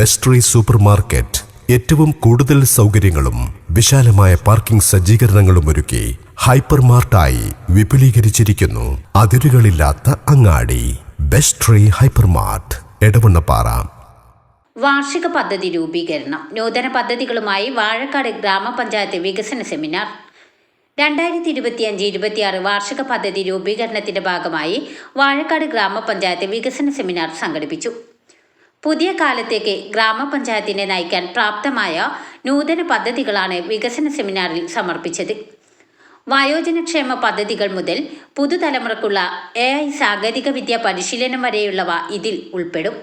ബെസ്ട്രി super market ഏറ്റവും കൂടുതൽ സൗകര്യങ്ങളും വിശാലമായ പാർക്കിംഗ് സജ്ജീകരണങ്ങളും ഒരുക്കി ഹൈപ്പർ മാർട്ടായി വിപുലീകരിച്ചിരിക്കുന്നു. അതിരുകളില്ലാത്ത അങ്ങാടി. ബെസ്ട്രി ഹൈപ്പർ മാർട്ട് എടവണ്ണപ്പാറ. വാർഷിക പദ്ധതി രൂപീകരണം. നൂതന പദ്ധതികളുമായി വാഴക്കാട് ഗ്രാമപഞ്ചായത്ത് വികസന സെമിനാർ. രണ്ടായിരത്തി ഇരുപത്തിയഞ്ച് ഇരുപത്തിയാറ് വാർഷിക പദ്ധതി രൂപീകരണത്തിന്റെ ഭാഗമായി വാഴക്കാട് ഗ്രാമപഞ്ചായത്ത് വികസന സെമിനാർ സംഘടിപ്പിച്ചു. പുതിയ കാലത്തേക്ക് ഗ്രാമപഞ്ചായത്തിനെ നയിക്കാൻ പ്രാപ്തമായ നൂതന പദ്ധതികളാണ് വികസന സെമിനാറിൽ സമർപ്പിച്ചത്. വയോജനക്ഷേമ പദ്ധതികൾ മുതൽ പുതുതലമുറക്കുള്ള എ ഐ സാങ്കേതികവിദ്യ പരിശീലനം വരെയുള്ളവ ഇതിൽ ഉൾപ്പെടും.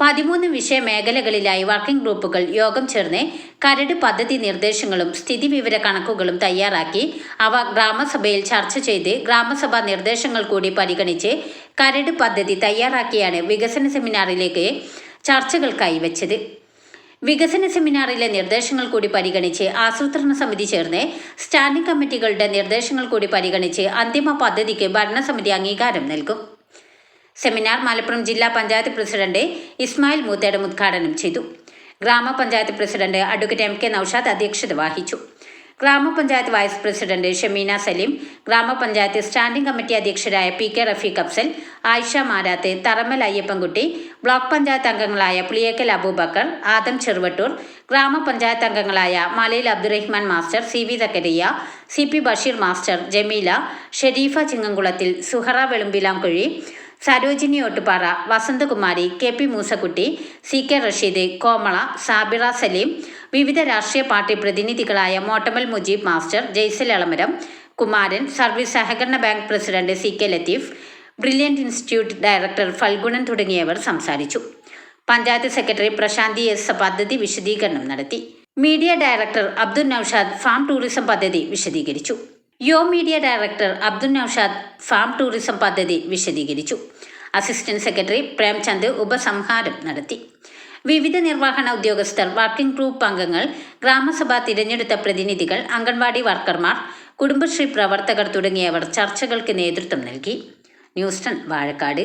പതിമൂന്ന് വിഷയ മേഖലകളിലായി വർക്കിംഗ് ഗ്രൂപ്പുകൾ യോഗം ചേർന്ന് കരട് പദ്ധതി നിർദ്ദേശങ്ങളും സ്ഥിതിവിവര കണക്കുകളും തയ്യാറാക്കി. അവ ഗ്രാമസഭയിൽ ചർച്ച ചെയ്ത് ഗ്രാമസഭാ നിർദ്ദേശങ്ങൾ കൂടി പരിഗണിച്ച് കരട് പദ്ധതി തയ്യാറാക്കിയാണ് വികസന സെമിനാറിലേക്ക് ചർച്ചകൾക്കായി വെച്ചത്. വികസന സെമിനാറിലെ നിർദ്ദേശങ്ങൾ കൂടി പരിഗണിച്ച് ആസൂത്രണ സമിതി ചേർന്ന് സ്റ്റാൻഡിംഗ് കമ്മിറ്റികളുടെ നിർദ്ദേശങ്ങൾ കൂടി പരിഗണിച്ച് അന്തിമ പദ്ധതിക്ക് ഭരണസമിതി അംഗീകാരം നൽകും. സെമിനാർ മലപ്പുറം ജില്ലാ പഞ്ചായത്ത് പ്രസിഡന്റ് ഇസ്മായിൽ മൂത്തേടം ഉദ്ഘാടനം ചെയ്തു. ഗ്രാമപഞ്ചായത്ത് president advocate M K Naushad അധ്യക്ഷത വഹിച്ചു. ഗ്രാമപഞ്ചായത്ത് വൈസ് പ്രസിഡന്റ് ഷമീന സലീം ഗ്രാമപഞ്ചായത്ത് standing committee അധ്യക്ഷരായ P K Rafeeq Afsal Ayisha Marath Tharamal Ayyappankutty block panchayat അംഗങ്ങളായ പുളിയേക്കൽ അബൂബക്കർ ആദം ചെറുവട്ടൂർ ഗ്രാമപഞ്ചായത്ത് അംഗങ്ങളായ Malayil Abdurahman master C V Zakariya C P Basheer master Jameela Sherifa Chingamkulathil Suhara Velumbilamkuzhi Sarojini Ottupara Vasanthakumari K P Moosakutty C K Rasheed Komala Sabira Saleem വിവിധ രാഷ്ട്രീയ party പ്രതിനിധികളായ Mottamal Mujeeb master Jaisal Elamaram Kumaran service സഹകരണ bank president C K Latheef brilliant institute director Phalgunan തുടങ്ങിയവർ സംസാരിച്ചു. Panchayat secretary Prasanthi S പദ്ധതി വിശദീകരണം നടത്തി. Media director Abdul Naushad farm tourism പദ്ധതി വിശദീകരിച്ചു. Yo media director Abdul Naushad farm tourism പദ്ധതി വിശദീകരിച്ചു. അസിസ്റ്റന്റ് സെക്രട്ടറി പ്രേംചന്ദ് ഉപസംഹാരം നടത്തി. വിവിധ നിർവഹണ ഉദ്യോഗസ്ഥർ വർക്കിംഗ് ഗ്രൂപ്പ് അംഗങ്ങൾ ഗ്രാമസഭ തിരഞ്ഞെടുത്ത പ്രതിനിധികൾ അംഗൻവാടി വർക്കർമാർ കുടുംബശ്രീ പ്രവർത്തകർ തുടങ്ങിയവർ ചർച്ചകൾക്ക് നേതൃത്വം നൽകി. ന്യൂസ്റ്റൺ വാഴക്കാട്.